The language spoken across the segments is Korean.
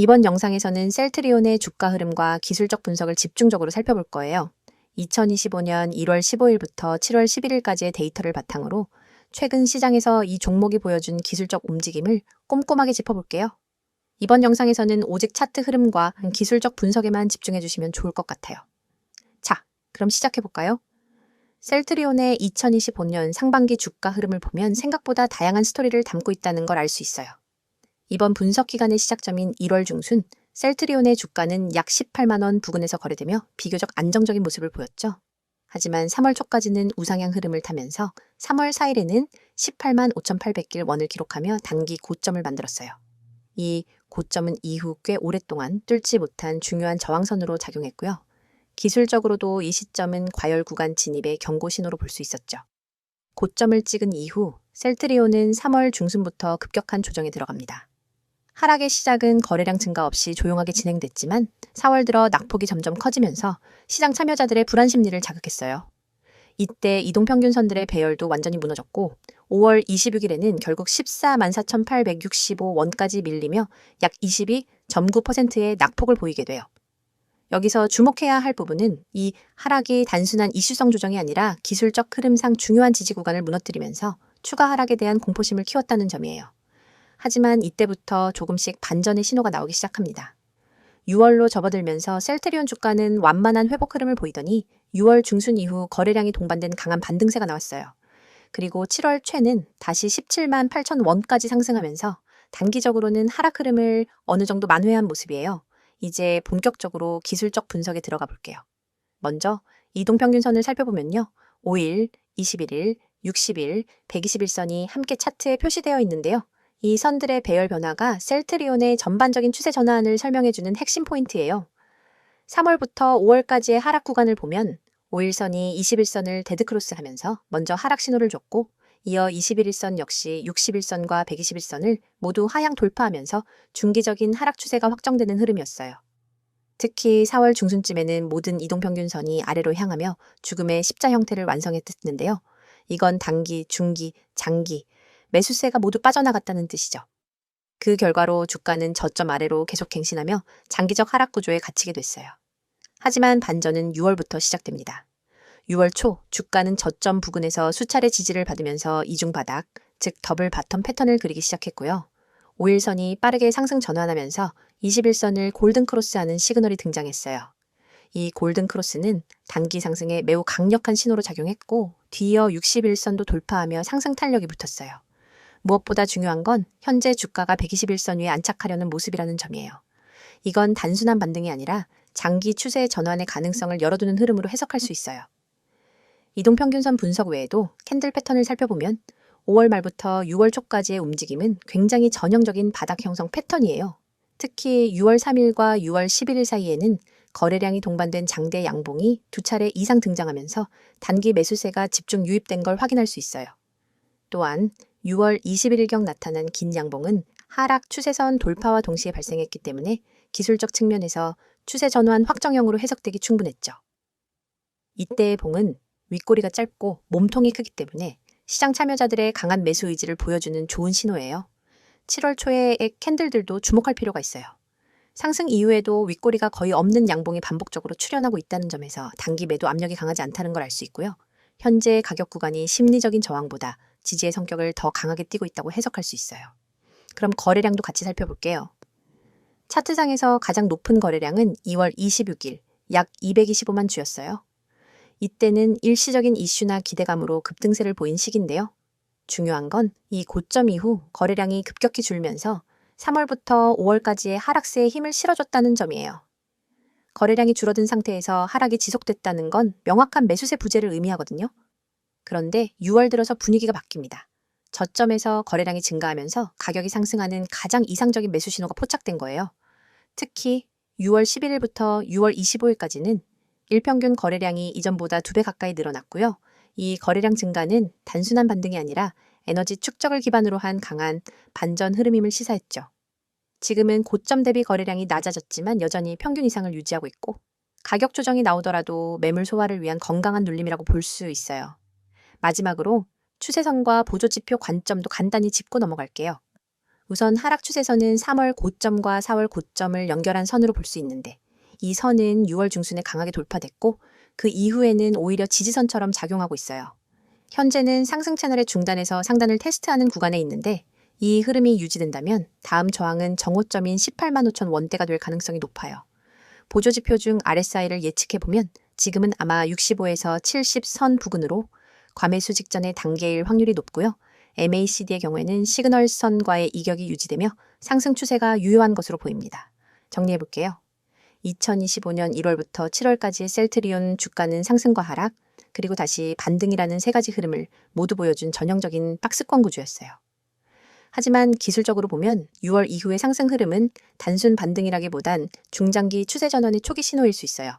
이번 영상에서는 셀트리온의 주가 흐름과 기술적 분석을 집중적으로 살펴볼 거예요. 2025년 1월 15일부터 7월 11일까지의 데이터를 바탕으로 최근 시장에서 이 종목이 보여준 기술적 움직임을 꼼꼼하게 짚어볼게요. 이번 영상에서는 오직 차트 흐름과 기술적 분석에만 집중해 주시면 좋을 것 같아요. 자, 그럼 시작해 볼까요? 셀트리온의 2025년 상반기 주가 흐름을 보면 생각보다 다양한 스토리를 담고 있다는 걸 알 수 있어요. 이번 분석 기간의 시작점인 1월 중순 셀트리온의 주가는 약 18만 원 부근에서 거래되며 비교적 안정적인 모습을 보였죠. 하지만 3월 초까지는 우상향 흐름을 타면서 3월 4일에는 18만 5,800길 원을 기록하며 단기 고점을 만들었어요. 이 고점은 이후 꽤 오랫동안 뚫지 못한 중요한 저항선으로 작용했고요. 기술적으로도 이 시점은 과열 구간 진입의 경고 신호로 볼 수 있었죠. 고점을 찍은 이후 셀트리온은 3월 중순부터 급격한 조정에 들어갑니다. 하락의 시작은 거래량 증가 없이 조용하게 진행됐지만 4월 들어 낙폭이 점점 커지면서 시장 참여자들의 불안 심리를 자극했어요. 이때 이동평균선들의 배열도 완전히 무너졌고 5월 26일에는 결국 14만 4,865원까지 밀리며 약 22.9%의 낙폭을 보이게 돼요. 여기서 주목해야 할 부분은 이 하락이 단순한 이슈성 조정이 아니라 기술적 흐름상 중요한 지지 구간을 무너뜨리면서 추가 하락에 대한 공포심을 키웠다는 점이에요. 하지만 이때부터 조금씩 반전의 신호가 나오기 시작합니다. 6월로 접어들면서 셀트리온 주가는 완만한 회복 흐름을 보이더니 6월 중순 이후 거래량이 동반된 강한 반등세가 나왔어요. 그리고 7월 최는 다시 17만 8천 원까지 상승하면서 단기적으로는 하락 흐름을 어느 정도 만회한 모습이에요. 이제 본격적으로 기술적 분석에 들어가 볼게요. 먼저 이동평균선을 살펴보면요. 5일, 21일, 60일, 121선이 함께 차트에 표시되어 있는데요. 이 선들의 배열 변화가 셀트리온의 전반적인 추세 전환을 설명해주는 핵심 포인트예요. 3월부터 5월까지의 하락 구간을 보면 5일선이 21선을 데드크로스 하면서 먼저 하락 신호를 줬고 이어 21일선 역시 61선과 121선을 모두 하향 돌파하면서 중기적인 하락 추세가 확정되는 흐름이었어요. 특히 4월 중순쯤에는 모든 이동평균선이 아래로 향하며 죽음의 십자 형태를 완성했는데요. 이건 단기, 중기, 장기, 매수세가 모두 빠져나갔다는 뜻이죠. 그 결과로 주가는 저점 아래로 계속 갱신하며 장기적 하락 구조에 갇히게 됐어요. 하지만 반전은 6월부터 시작됩니다. 6월 초 주가는 저점 부근에서 수차례 지지를 받으면서 이중 바닥, 즉 더블 바텀 패턴을 그리기 시작했고요. 5일선이 빠르게 상승 전환하면서 21선을 골든 크로스하는 시그널이 등장했어요. 이 골든 크로스는 단기 상승에 매우 강력한 신호로 작용했고 뒤이어 61선도 돌파하며 상승 탄력이 붙었어요. 무엇보다 중요한 건 현재 주가가 121선 위에 안착하려는 모습이라는 점이에요. 이건 단순한 반등이 아니라 장기 추세 전환의 가능성을 열어두는 흐름으로 해석할 수 있어요. 이동평균선 분석 외에도 캔들 패턴을 살펴보면 5월 말부터 6월 초까지의 움직임은 굉장히 전형적인 바닥 형성 패턴이에요. 특히 6월 3일과 6월 11일 사이에는 거래량이 동반된 장대 양봉이 두 차례 이상 등장하면서 단기 매수세가 집중 유입된 걸 확인할 수 있어요. 또한 6월 21일경 나타난 긴 양봉은 하락 추세선 돌파와 동시에 발생했기 때문에 기술적 측면에서 추세 전환 확정형으로 해석되기 충분했죠. 이때의 봉은 윗꼬리가 짧고 몸통이 크기 때문에 시장 참여자들의 강한 매수 의지를 보여주는 좋은 신호예요. 7월 초에의 캔들들도 주목할 필요가 있어요. 상승 이후에도 윗꼬리가 거의 없는 양봉이 반복적으로 출현하고 있다는 점에서 단기 매도 압력이 강하지 않다는 걸 알 수 있고요. 현재 가격 구간이 심리적인 저항보다 지지의 성격을 더 강하게 띠고 있다고 해석할 수 있어요. 그럼 거래량도 같이 살펴볼게요. 차트상에서 가장 높은 거래량은 2월 26일 약 225만 주였어요. 이때는 일시적인 이슈나 기대감으로 급등세를 보인 시기인데요. 중요한 건 이 고점 이후 거래량이 급격히 줄면서 3월부터 5월까지의 하락세에 힘을 실어줬다는 점이에요. 거래량이 줄어든 상태에서 하락이 지속됐다는 건 명확한 매수세 부재를 의미하거든요. 그런데 6월 들어서 분위기가 바뀝니다. 저점에서 거래량이 증가하면서 가격이 상승하는 가장 이상적인 매수 신호가 포착된 거예요. 특히 6월 11일부터 6월 25일까지는 일평균 거래량이 이전보다 두배 가까이 늘어났고요. 이 거래량 증가는 단순한 반등이 아니라 에너지 축적을 기반으로 한 강한 반전 흐름임을 시사했죠. 지금은 고점 대비 거래량이 낮아졌지만 여전히 평균 이상을 유지하고 있고 가격 조정이 나오더라도 매물 소화를 위한 건강한 눌림이라고 볼 수 있어요. 마지막으로 추세선과 보조지표 관점도 간단히 짚고 넘어갈게요. 우선 하락 추세선은 3월 고점과 4월 고점을 연결한 선으로 볼 수 있는데 이 선은 6월 중순에 강하게 돌파됐고 그 이후에는 오히려 지지선처럼 작용하고 있어요. 현재는 상승 채널의 중단에서 상단을 테스트하는 구간에 있는데 이 흐름이 유지된다면 다음 저항은 정오점인 18만 5천 원대가 될 가능성이 높아요. 보조지표 중 RSI를 예측해보면 지금은 아마 65에서 70선 부근으로 과매수 직전의 단계일 확률이 높고요. MACD의 경우에는 시그널선과의 이격이 유지되며 상승 추세가 유효한 것으로 보입니다. 정리해 볼게요. 2025년 1월부터 7월까지의 셀트리온 주가는 상승과 하락, 그리고 다시 반등이라는 세 가지 흐름을 모두 보여준 전형적인 박스권 구조였어요. 하지만 기술적으로 보면 6월 이후의 상승 흐름은 단순 반등이라기보단 중장기 추세 전환의 초기 신호일 수 있어요.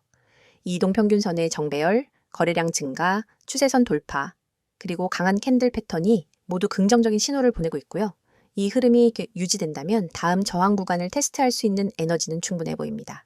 이동평균선의 정배열, 거래량 증가, 추세선 돌파, 그리고 강한 캔들 패턴이 모두 긍정적인 신호를 보내고 있고요. 이 흐름이 유지된다면 다음 저항 구간을 테스트할 수 있는 에너지는 충분해 보입니다.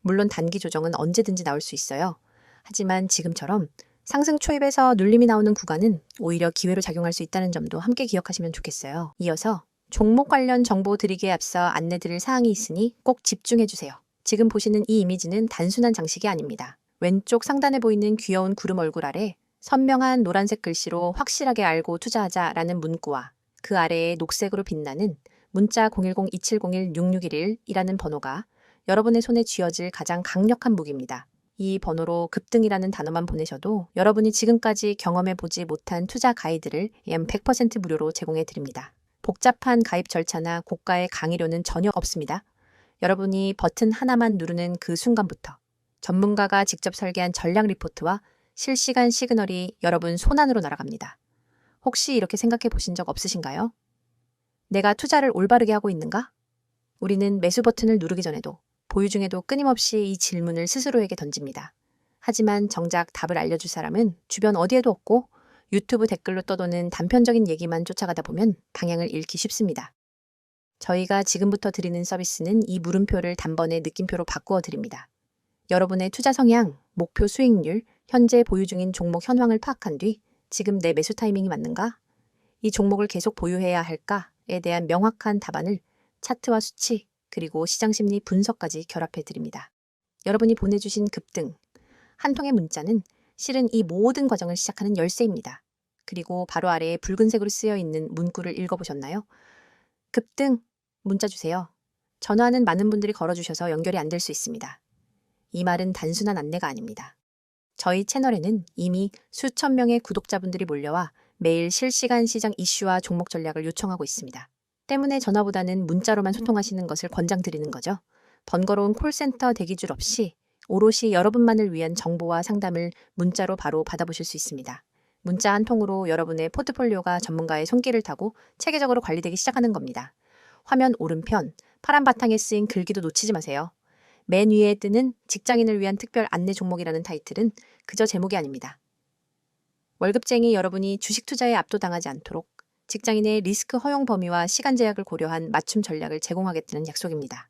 물론 단기 조정은 언제든지 나올 수 있어요. 하지만 지금처럼 상승 초입에서 눌림이 나오는 구간은 오히려 기회로 작용할 수 있다는 점도 함께 기억하시면 좋겠어요. 이어서 종목 관련 정보 드리기에 앞서 안내드릴 사항이 있으니 꼭 집중해 주세요. 지금 보시는 이 이미지는 단순한 장식이 아닙니다. 왼쪽 상단에 보이는 귀여운 구름 얼굴 아래 선명한 노란색 글씨로 확실하게 알고 투자하자라는 문구와 그 아래에 녹색으로 빛나는 문자 010-2701-6611이라는 번호가 여러분의 손에 쥐어질 가장 강력한 무기입니다. 이 번호로 급등이라는 단어만 보내셔도 여러분이 지금까지 경험해 보지 못한 투자 가이드를 약100% 무료로 제공해 드립니다. 복잡한 가입 절차나 고가의 강의료는 전혀 없습니다. 여러분이 버튼 하나만 누르는 그 순간부터 전문가가 직접 설계한 전략 리포트와 실시간 시그널이 여러분 손안으로 날아갑니다. 혹시 이렇게 생각해 보신 적 없으신가요? 내가 투자를 올바르게 하고 있는가? 우리는 매수 버튼을 누르기 전에도 보유 중에도 끊임없이 이 질문을 스스로에게 던집니다. 하지만 정작 답을 알려줄 사람은 주변 어디에도 없고 유튜브 댓글로 떠도는 단편적인 얘기만 쫓아가다 보면 방향을 잃기 쉽습니다. 저희가 지금부터 드리는 서비스는 이 물음표를 단번에 느낌표로 바꾸어 드립니다. 여러분의 투자 성향, 목표 수익률, 현재 보유 중인 종목 현황을 파악한 뒤 지금 내 매수 타이밍이 맞는가? 이 종목을 계속 보유해야 할까에 대한 명확한 답안을 차트와 수치, 그리고 시장 심리 분석까지 결합해 드립니다. 여러분이 보내주신 급등, 한 통의 문자는 실은 이 모든 과정을 시작하는 열쇠입니다. 그리고 바로 아래에 붉은색으로 쓰여 있는 문구를 읽어보셨나요? 급등, 문자 주세요. 전화는 많은 분들이 걸어주셔서 연결이 안 될 수 있습니다. 이 말은 단순한 안내가 아닙니다. 저희 채널에는 이미 수천 명의 구독자분들이 몰려와 매일 실시간 시장 이슈와 종목 전략을 요청하고 있습니다. 때문에 전화보다는 문자로만 소통하시는 것을 권장드리는 거죠. 번거로운 콜센터 대기줄 없이 오롯이 여러분만을 위한 정보와 상담을 문자로 바로 받아보실 수 있습니다. 문자 한 통으로 여러분의 포트폴리오가 전문가의 손길을 타고 체계적으로 관리되기 시작하는 겁니다. 화면 오른편 파란 바탕에 쓰인 글귀도 놓치지 마세요. 맨 위에 뜨는 직장인을 위한 특별 안내 종목이라는 타이틀은 그저 제목이 아닙니다. 월급쟁이 여러분이 주식 투자에 압도당하지 않도록 직장인의 리스크 허용 범위와 시간 제약을 고려한 맞춤 전략을 제공하겠다는 약속입니다.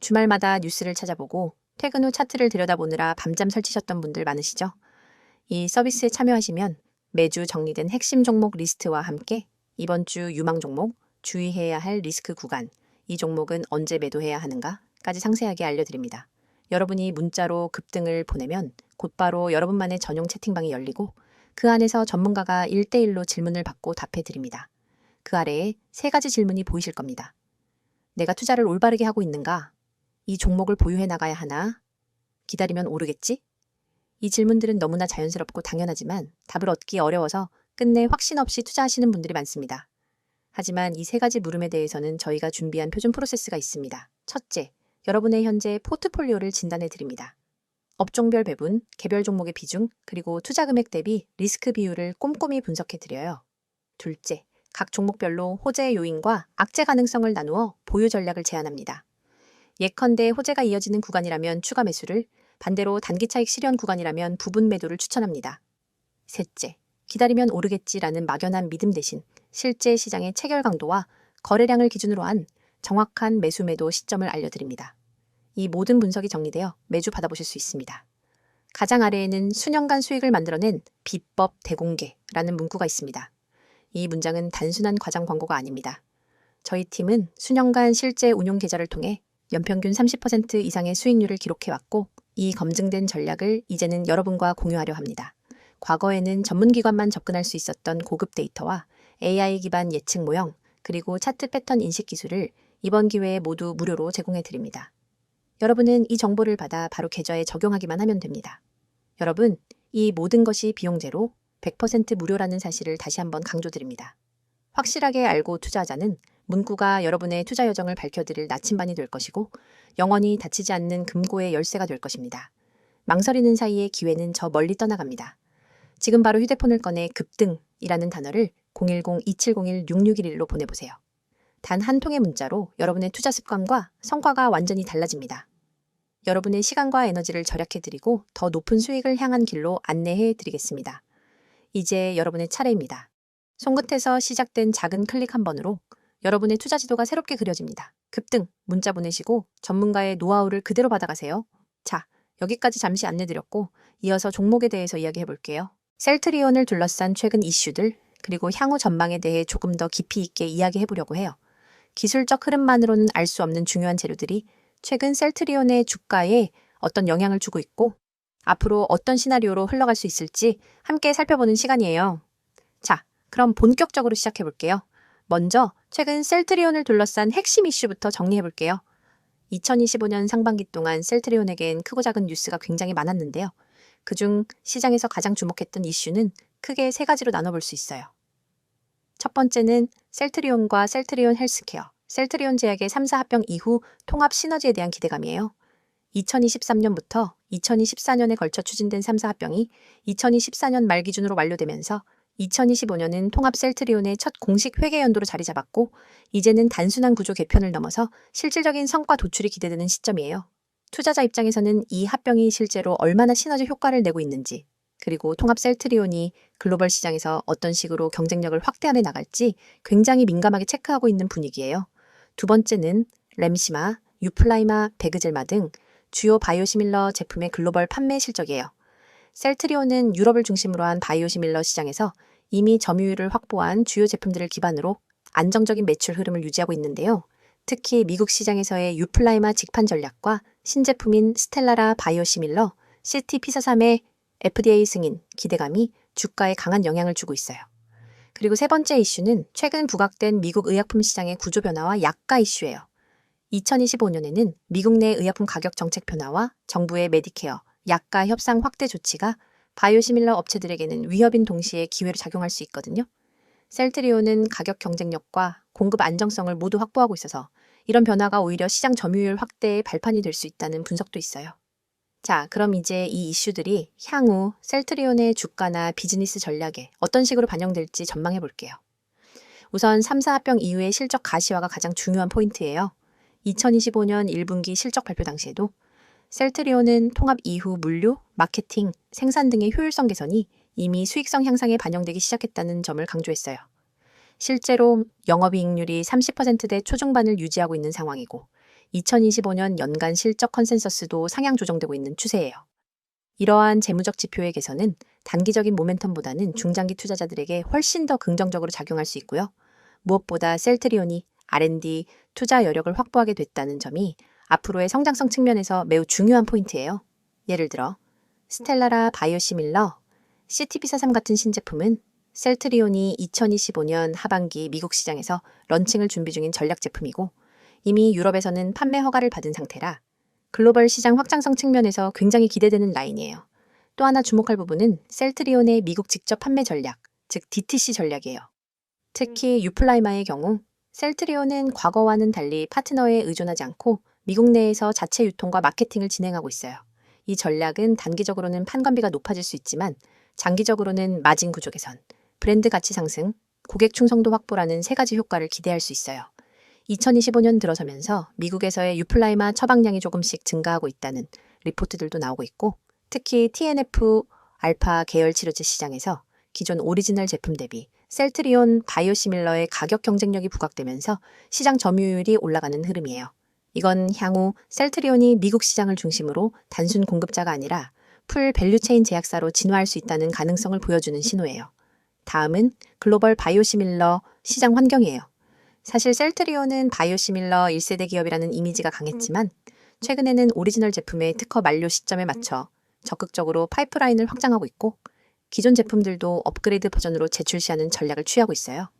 주말마다 뉴스를 찾아보고 퇴근 후 차트를 들여다보느라 밤잠 설치셨던 분들 많으시죠? 이 서비스에 참여하시면 매주 정리된 핵심 종목 리스트와 함께 이번 주 유망 종목, 주의해야 할 리스크 구간, 이 종목은 언제 매도해야 하는가 까지 상세하게 알려드립니다. 여러분이 문자로 급등을 보내면 곧바로 여러분만의 전용 채팅방이 열리고 그 안에서 전문가가 1대1로 질문을 받고 답해 드립니다. 그 아래에 세 가지 질문이 보이실 겁니다. 내가 투자를 올바르게 하고 있는가? 이 종목을 보유해 나가야 하나? 기다리면 오르겠지? 이 질문들은 너무나 자연스럽고 당연하지만 답을 얻기 어려워서 끝내 확신 없이 투자하시는 분들이 많습니다. 하지만 이 세 가지 물음에 대해서는 저희가 준비한 표준 프로세스가 있습니다. 첫째, 여러분의 현재 포트폴리오를 진단해 드립니다. 업종별 배분, 개별 종목의 비중, 그리고 투자 금액 대비 리스크 비율을 꼼꼼히 분석해 드려요. 둘째, 각 종목별로 호재 요인과 악재 가능성을 나누어 보유 전략을 제안합니다. 예컨대 호재가 이어지는 구간이라면 추가 매수를, 반대로 단기 차익 실현 구간이라면 부분 매도를 추천합니다. 셋째, 기다리면 오르겠지라는 막연한 믿음 대신 실제 시장의 체결 강도와 거래량을 기준으로 한 정확한 매수 매도 시점을 알려드립니다. 이 모든 분석이 정리되어 매주 받아보실 수 있습니다. 가장 아래에는 수년간 수익을 만들어낸 비법 대공개라는 문구가 있습니다. 이 문장은 단순한 과장 광고가 아닙니다. 저희 팀은 수년간 실제 운용 계좌를 통해 연평균 30% 이상의 수익률을 기록해왔고 이 검증된 전략을 이제는 여러분과 공유하려 합니다. 과거에는 전문기관만 접근할 수 있었던 고급 데이터와 AI 기반 예측 모형, 그리고 차트 패턴 인식 기술을 이번 기회에 모두 무료로 제공해 드립니다. 여러분은 이 정보를 받아 바로 계좌에 적용하기만 하면 됩니다. 여러분, 이 모든 것이 비용 제로 100% 무료라는 사실을 다시 한번 강조드립니다. 확실하게 알고 투자하자는 문구가 여러분의 투자 여정을 밝혀드릴 나침반이 될 것이고 영원히 닫히지 않는 금고의 열쇠가 될 것입니다. 망설이는 사이에 기회는 저 멀리 떠나갑니다. 지금 바로 휴대폰을 꺼내 급등이라는 단어를 010-2701-6611로 보내보세요. 단 한 통의 문자로 여러분의 투자 습관과 성과가 완전히 달라집니다. 여러분의 시간과 에너지를 절약해드리고 더 높은 수익을 향한 길로 안내해드리겠습니다. 이제 여러분의 차례입니다. 손끝에서 시작된 작은 클릭 한 번으로 여러분의 투자 지도가 새롭게 그려집니다. 급등 문자 보내시고 전문가의 노하우를 그대로 받아가세요. 자, 여기까지 잠시 안내드렸고 이어서 종목에 대해서 이야기해 볼게요. 셀트리온을 둘러싼 최근 이슈들 그리고 향후 전망에 대해 조금 더 깊이 있게 이야기해 보려고 해요. 기술적 흐름만으로는 알 수 없는 중요한 재료들이 최근 셀트리온의 주가에 어떤 영향을 주고 있고 앞으로 어떤 시나리오로 흘러갈 수 있을지 함께 살펴보는 시간이에요. 자, 그럼 본격적으로 시작해 볼게요. 먼저 최근 셀트리온을 둘러싼 핵심 이슈부터 정리해 볼게요. 2025년 상반기 동안 셀트리온에겐 크고 작은 뉴스가 굉장히 많았는데요. 그중 시장에서 가장 주목했던 이슈는 크게 세 가지로 나눠볼 수 있어요. 첫 번째는 셀트리온과 셀트리온 헬스케어, 셀트리온 제약의 3사 합병 이후 통합 시너지에 대한 기대감이에요. 2023년부터 2024년에 걸쳐 추진된 3사 합병이 2024년 말 기준으로 완료되면서 2025년은 통합 셀트리온의 첫 공식 회계 연도로 자리 잡았고 이제는 단순한 구조 개편을 넘어서 실질적인 성과 도출이 기대되는 시점이에요. 투자자 입장에서는 이 합병이 실제로 얼마나 시너지 효과를 내고 있는지 그리고 통합 셀트리온이 글로벌 시장에서 어떤 식으로 경쟁력을 확대하며 나갈지 굉장히 민감하게 체크하고 있는 분위기예요. 두 번째는 램시마, 유플라이마, 베그젤마 등 주요 바이오시밀러 제품의 글로벌 판매 실적이에요. 셀트리온은 유럽을 중심으로 한 바이오시밀러 시장에서 이미 점유율을 확보한 주요 제품들을 기반으로 안정적인 매출 흐름을 유지하고 있는데요. 특히 미국 시장에서의 유플라이마 직판 전략과 신제품인 스텔라라 바이오시밀러, 시티 피사삼의 FDA 승인, 기대감이 주가에 강한 영향을 주고 있어요. 그리고 세 번째 이슈는 최근 부각된 미국 의약품 시장의 구조 변화와 약가 이슈예요. 2025년에는 미국 내 의약품 가격 정책 변화와 정부의 메디케어, 약가 협상 확대 조치가 바이오시밀러 업체들에게는 위협인 동시에 기회로 작용할 수 있거든요. 셀트리온은 가격 경쟁력과 공급 안정성을 모두 확보하고 있어서 이런 변화가 오히려 시장 점유율 확대의 발판이 될 수 있다는 분석도 있어요. 자, 그럼 이제 이 이슈들이 향후 셀트리온의 주가나 비즈니스 전략에 어떤 식으로 반영될지 전망해 볼게요. 우선 3사 합병 이후의 실적 가시화가 가장 중요한 포인트예요. 2025년 1분기 실적 발표 당시에도 셀트리온은 통합 이후 물류, 마케팅, 생산 등의 효율성 개선이 이미 수익성 향상에 반영되기 시작했다는 점을 강조했어요. 실제로 영업이익률이 30%대 초중반을 유지하고 있는 상황이고 2025년 연간 실적 컨센서스도 상향 조정되고 있는 추세예요. 이러한 재무적 지표의 개선은 단기적인 모멘텀보다는 중장기 투자자들에게 훨씬 더 긍정적으로 작용할 수 있고요. 무엇보다 셀트리온이 R&D 투자 여력을 확보하게 됐다는 점이 앞으로의 성장성 측면에서 매우 중요한 포인트예요. 예를 들어 스텔라라 바이오시밀러, CTP43 같은 신제품은 셀트리온이 2025년 하반기 미국 시장에서 런칭을 준비 중인 전략 제품이고 이미 유럽에서는 판매 허가를 받은 상태라 글로벌 시장 확장성 측면에서 굉장히 기대되는 라인이에요. 또 하나 주목할 부분은 셀트리온의 미국 직접 판매 전략, 즉 DTC 전략이에요. 특히 유플라이마의 경우 셀트리온은 과거와는 달리 파트너에 의존하지 않고 미국 내에서 자체 유통과 마케팅을 진행하고 있어요. 이 전략은 단기적으로는 판관비가 높아질 수 있지만 장기적으로는 마진 구조 개선, 브랜드 가치 상승, 고객 충성도 확보라는 세 가지 효과를 기대할 수 있어요. 2025년 들어서면서 미국에서의 유플라이마 처방량이 조금씩 증가하고 있다는 리포트들도 나오고 있고 특히 TNF 알파 계열 치료제 시장에서 기존 오리지널 제품 대비 셀트리온 바이오시밀러의 가격 경쟁력이 부각되면서 시장 점유율이 올라가는 흐름이에요. 이건 향후 셀트리온이 미국 시장을 중심으로 단순 공급자가 아니라 풀 밸류체인 제약사로 진화할 수 있다는 가능성을 보여주는 신호예요. 다음은 글로벌 바이오시밀러 시장 환경이에요. 사실 셀트리온은 바이오시밀러 1세대 기업이라는 이미지가 강했지만 최근에는 오리지널 제품의 특허 만료 시점에 맞춰 적극적으로 파이프라인을 확장하고 있고 기존 제품들도 업그레이드 버전으로 재출시하는 전략을 취하고 있어요.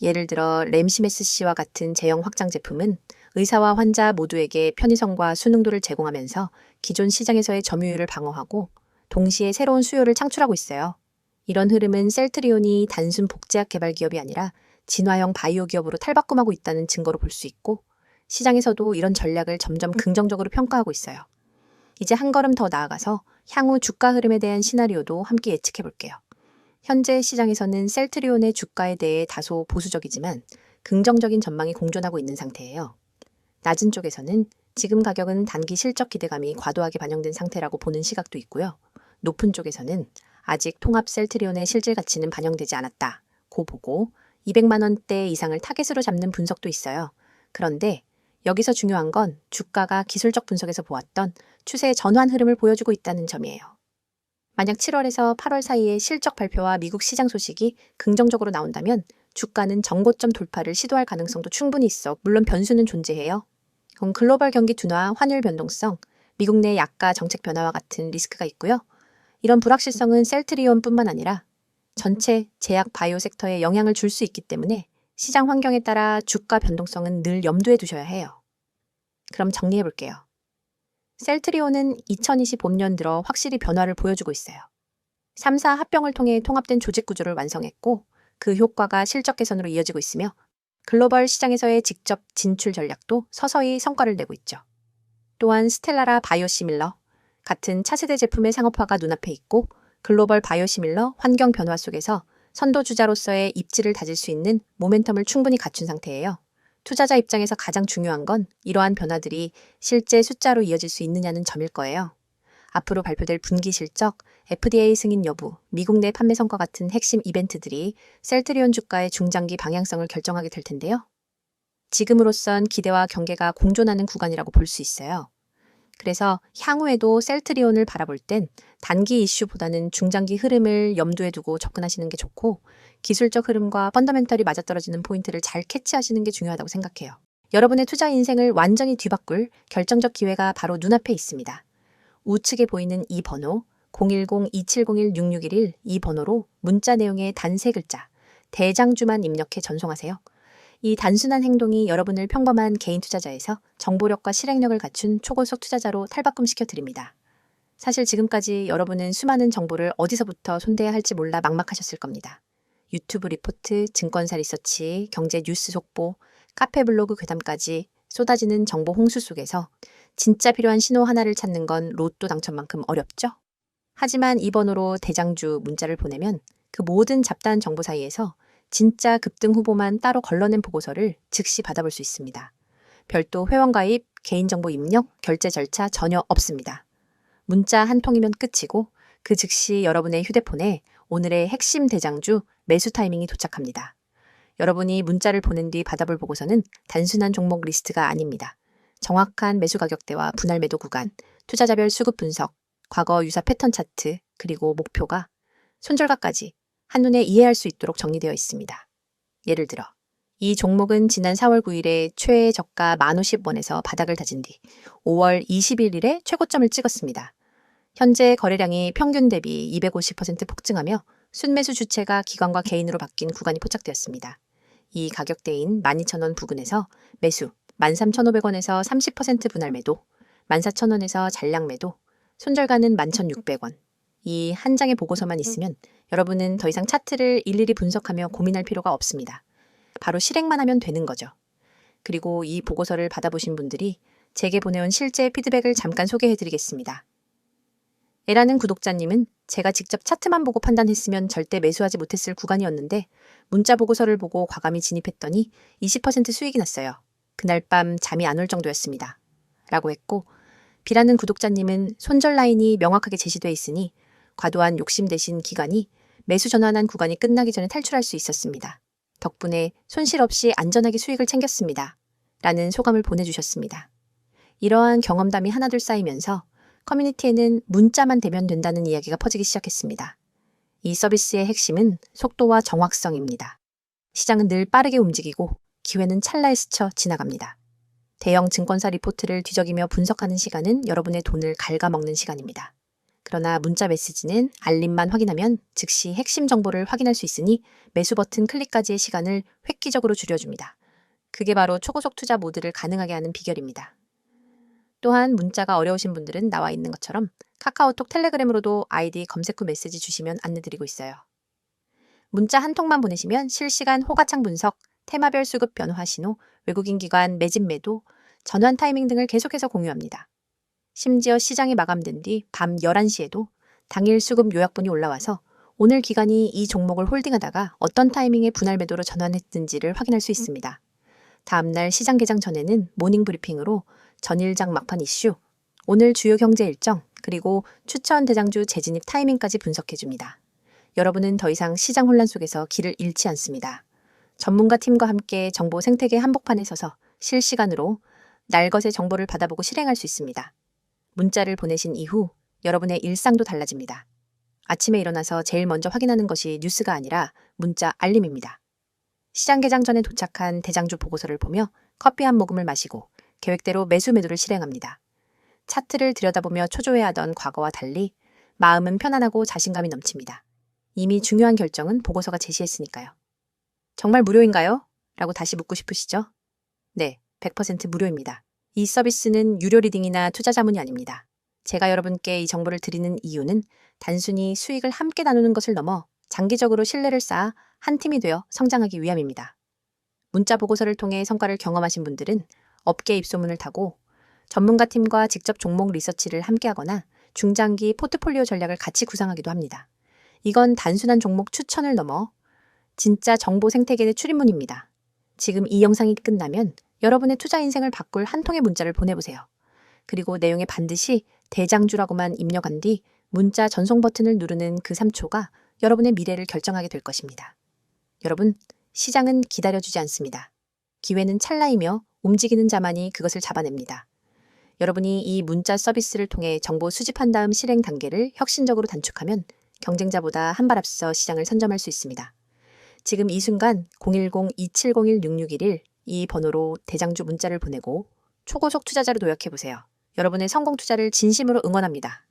예를 들어 램시메스 C와 같은 제형 확장 제품은 의사와 환자 모두에게 편의성과 수능도를 제공하면서 기존 시장에서의 점유율을 방어하고 동시에 새로운 수요를 창출하고 있어요. 이런 흐름은 셀트리온이 단순 복제약 개발 기업이 아니라 진화형 바이오 기업으로 탈바꿈하고 있다는 증거로 볼 수 있고 시장에서도 이런 전략을 점점 긍정적으로 평가하고 있어요. 이제 한 걸음 더 나아가서 향후 주가 흐름에 대한 시나리오도 함께 예측해 볼게요. 현재 시장에서는 셀트리온의 주가에 대해 다소 보수적이지만 긍정적인 전망이 공존하고 있는 상태예요. 낮은 쪽에서는 지금 가격은 단기 실적 기대감이 과도하게 반영된 상태라고 보는 시각도 있고요. 높은 쪽에서는 아직 통합 셀트리온의 실질 가치는 반영되지 않았다. 고 보고 200만 원대 이상을 타겟으로 잡는 분석도 있어요. 그런데 여기서 중요한 건 주가가 기술적 분석에서 보았던 추세 전환 흐름을 보여주고 있다는 점이에요. 만약 7월에서 8월 사이에 실적 발표와 미국 시장 소식이 긍정적으로 나온다면 주가는 정고점 돌파를 시도할 가능성도 충분히 있어 물론 변수는 존재해요. 글로벌 경기 둔화, 환율 변동성, 미국 내 약가 정책 변화와 같은 리스크가 있고요. 이런 불확실성은 셀트리온뿐만 아니라 전체 제약 바이오 섹터에 영향을 줄 수 있기 때문에 시장 환경에 따라 주가 변동성은 늘 염두에 두셔야 해요. 그럼 정리해 볼게요. 셀트리온은 2025년 들어 확실히 변화를 보여주고 있어요. 3사 합병을 통해 통합된 조직 구조를 완성했고 그 효과가 실적 개선으로 이어지고 있으며 글로벌 시장에서의 직접 진출 전략도 서서히 성과를 내고 있죠. 또한 스텔라라 바이오시밀러 같은 차세대 제품의 상업화가 눈앞에 있고 글로벌 바이오시밀러 환경 변화 속에서 선도주자로서의 입지를 다질 수 있는 모멘텀을 충분히 갖춘 상태예요. 투자자 입장에서 가장 중요한 건 이러한 변화들이 실제 숫자로 이어질 수 있느냐는 점일 거예요. 앞으로 발표될 분기 실적, FDA 승인 여부, 미국 내 판매 성과 같은 핵심 이벤트들이 셀트리온 주가의 중장기 방향성을 결정하게 될 텐데요. 지금으로선 기대와 경계가 공존하는 구간이라고 볼 수 있어요. 그래서 향후에도 셀트리온을 바라볼 땐 단기 이슈보다는 중장기 흐름을 염두에 두고 접근하시는 게 좋고 기술적 흐름과 펀더멘털이 맞아떨어지는 포인트를 잘 캐치하시는 게 중요하다고 생각해요. 여러분의 투자 인생을 완전히 뒤바꿀 결정적 기회가 바로 눈앞에 있습니다. 우측에 보이는 이 번호 010-2701-6611 이 번호로 문자 내용의 단세 글자 대장주만 입력해 전송하세요. 이 단순한 행동이 여러분을 평범한 개인 투자자에서 정보력과 실행력을 갖춘 초고속 투자자로 탈바꿈시켜 드립니다. 사실 지금까지 여러분은 수많은 정보를 어디서부터 손대야 할지 몰라 막막하셨을 겁니다. 유튜브 리포트, 증권사 리서치, 경제 뉴스 속보, 카페 블로그 괴담까지 쏟아지는 정보 홍수 속에서 진짜 필요한 신호 하나를 찾는 건 로또 당첨만큼 어렵죠? 하지만 이 번호로 대장주 문자를 보내면 그 모든 잡다한 정보 사이에서 진짜 급등 후보만 따로 걸러낸 보고서를 즉시 받아볼 수 있습니다. 별도 회원 가입, 개인정보 입력, 결제 절차 전혀 없습니다. 문자 한 통이면 끝이고 그 즉시 여러분의 휴대폰에 오늘의 핵심 대장주 매수 타이밍이 도착합니다. 여러분이 문자를 보낸 뒤 받아볼 보고서는 단순한 종목 리스트가 아닙니다. 정확한 매수 가격대와 분할 매도 구간, 투자자별 수급 분석, 과거 유사 패턴 차트, 그리고 목표가 손절가까지 한눈에 이해할 수 있도록 정리되어 있습니다. 예를 들어, 이 종목은 지난 4월 9일에 최애 저가 1,050원에서 바닥을 다진 뒤 5월 21일에 최고점을 찍었습니다. 현재 거래량이 평균 대비 250% 폭증하며 순매수 주체가 기관과 개인으로 바뀐 구간이 포착되었습니다. 이 가격대인 12,000원 부근에서 매수 13,500원에서 30% 분할 매도, 14,000원에서 잔량 매도, 손절가는 11,600원. 이 한 장의 보고서만 있으면 여러분은 더 이상 차트를 일일이 분석하며 고민할 필요가 없습니다. 바로 실행만 하면 되는 거죠. 그리고 이 보고서를 받아보신 분들이 제게 보내온 실제 피드백을 잠깐 소개해 드리겠습니다. 에라는 구독자님은 제가 직접 차트만 보고 판단했으면 절대 매수하지 못했을 구간이었는데 문자 보고서를 보고 과감히 진입했더니 20% 수익이 났어요. 그날 밤 잠이 안 올 정도였습니다. 라고 했고 비라는 구독자님은 손절 라인이 명확하게 제시돼 있으니 과도한 욕심 대신 기간이 매수 전환한 구간이 끝나기 전에 탈출할 수 있었습니다. 덕분에 손실 없이 안전하게 수익을 챙겼습니다. 라는 소감을 보내주셨습니다. 이러한 경험담이 하나둘 쌓이면서 커뮤니티에는 문자만 되면 된다는 이야기가 퍼지기 시작했습니다. 이 서비스의 핵심은 속도와 정확성입니다. 시장은 늘 빠르게 움직이고 기회는 찰나에 스쳐 지나갑니다. 대형 증권사 리포트를 뒤적이며 분석하는 시간은 여러분의 돈을 갉아먹는 시간입니다. 그러나 문자 메시지는 알림만 확인하면 즉시 핵심 정보를 확인할 수 있으니 매수 버튼 클릭까지의 시간을 획기적으로 줄여줍니다. 그게 바로 초고속 투자 모드를 가능하게 하는 비결입니다. 또한 문자가 어려우신 분들은 나와 있는 것처럼 카카오톡 텔레그램으로도 아이디 검색 후 메시지 주시면 안내드리고 있어요. 문자 한 통만 보내시면 실시간 호가창 분석, 테마별 수급 변화 신호, 외국인 기관 매집 매도, 전환 타이밍 등을 계속해서 공유합니다. 심지어 시장이 마감된 뒤 밤 11시에도 당일 수급 요약본이 올라와서 오늘 기간이 이 종목을 홀딩하다가 어떤 타이밍에 분할 매도로 전환했는지를 확인할 수 있습니다. 다음날 시장 개장 전에는 모닝 브리핑으로 전일장 막판 이슈, 오늘 주요 경제 일정, 그리고 추천 대장주 재진입 타이밍까지 분석해줍니다. 여러분은 더 이상 시장 혼란 속에서 길을 잃지 않습니다. 전문가 팀과 함께 정보 생태계 한복판에 서서 실시간으로 날것의 정보를 받아보고 실행할 수 있습니다. 문자를 보내신 이후 여러분의 일상도 달라집니다. 아침에 일어나서 제일 먼저 확인하는 것이 뉴스가 아니라 문자 알림입니다. 시장 개장 전에 도착한 대장주 보고서를 보며 커피 한 모금을 마시고 계획대로 매수 매도를 실행합니다. 차트를 들여다보며 초조해하던 과거와 달리 마음은 편안하고 자신감이 넘칩니다. 이미 중요한 결정은 보고서가 제시했으니까요. 정말 무료인가요? 라고 다시 묻고 싶으시죠? 네, 100% 무료입니다. 이 서비스는 유료 리딩이나 투자 자문이 아닙니다. 제가 여러분께 이 정보를 드리는 이유는 단순히 수익을 함께 나누는 것을 넘어 장기적으로 신뢰를 쌓아 한 팀이 되어 성장하기 위함입니다. 문자 보고서를 통해 성과를 경험하신 분들은 업계 입소문을 타고 전문가 팀과 직접 종목 리서치를 함께 하거나 중장기 포트폴리오 전략을 같이 구상하기도 합니다. 이건 단순한 종목 추천을 넘어 진짜 정보 생태계의 출입문입니다. 지금 이 영상이 끝나면 여러분의 투자 인생을 바꿀 한 통의 문자를 보내보세요. 그리고 내용에 반드시 대장주라고만 입력한 뒤 문자 전송 버튼을 누르는 그 3초가 여러분의 미래를 결정하게 될 것입니다. 여러분, 시장은 기다려주지 않습니다. 기회는 찰나이며 움직이는 자만이 그것을 잡아냅니다. 여러분이 이 문자 서비스를 통해 정보 수집한 다음 실행 단계를 혁신적으로 단축하면 경쟁자보다 한 발 앞서 시장을 선점할 수 있습니다. 지금 이 순간 010-2701-6611 이 번호로 대장주 문자를 보내고 초고속 투자자로 도약해보세요. 여러분의 성공 투자를 진심으로 응원합니다.